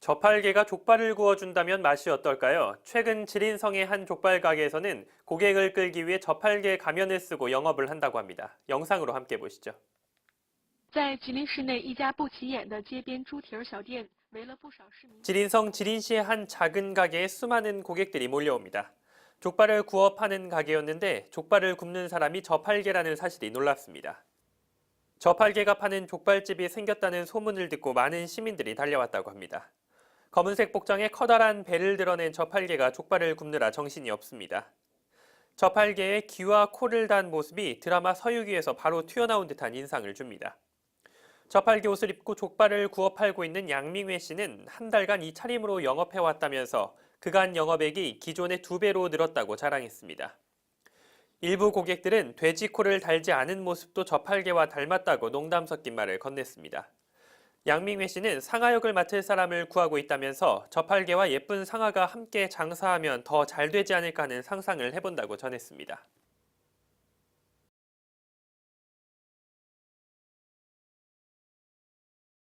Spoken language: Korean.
저팔계가 족발을 구워준다면 맛이 어떨까요? 최근 지린성의 한 족발 가게에서는 고객을 끌기 위해 저팔계 가면을 쓰고 영업을 한다고 합니다. 영상으로 함께 보시죠. 在吉林市内一家不起眼的街边猪蹄儿小店，围了不少市民。 지린성 지린시의 한 작은 가게에 수많은 고객들이 몰려옵니다. 족발을 구워 파는 가게였는데 족발을 굽는 사람이 저팔계라는 사실이 놀랍습니다. 저팔계가 파는 족발집이 생겼다는 소문을 듣고 많은 시민들이 달려왔다고 합니다. 검은색 복장에 커다란 배를 드러낸 저팔계가 족발을 굽느라 정신이 없습니다. 저팔계에 귀와 코를 단 모습이 드라마 서유기에서 바로 튀어나온 듯한 인상을 줍니다. 저팔계 옷을 입고 족발을 구워 팔고 있는 양밍회 씨는 한 달간 이 차림으로 영업해왔다면서 그간 영업액이 기존의 두 배로 늘었다고 자랑했습니다. 일부 고객들은 돼지 코를 달지 않은 모습도 저팔계와 닮았다고 농담 섞인 말을 건넸습니다. 양밍회 씨는 상하 역을 맡을 사람을 구하고 있다면서 저팔계와 예쁜 상하가 함께 장사하면 더 잘 되지 않을까 하는 상상을 해본다고 전했습니다.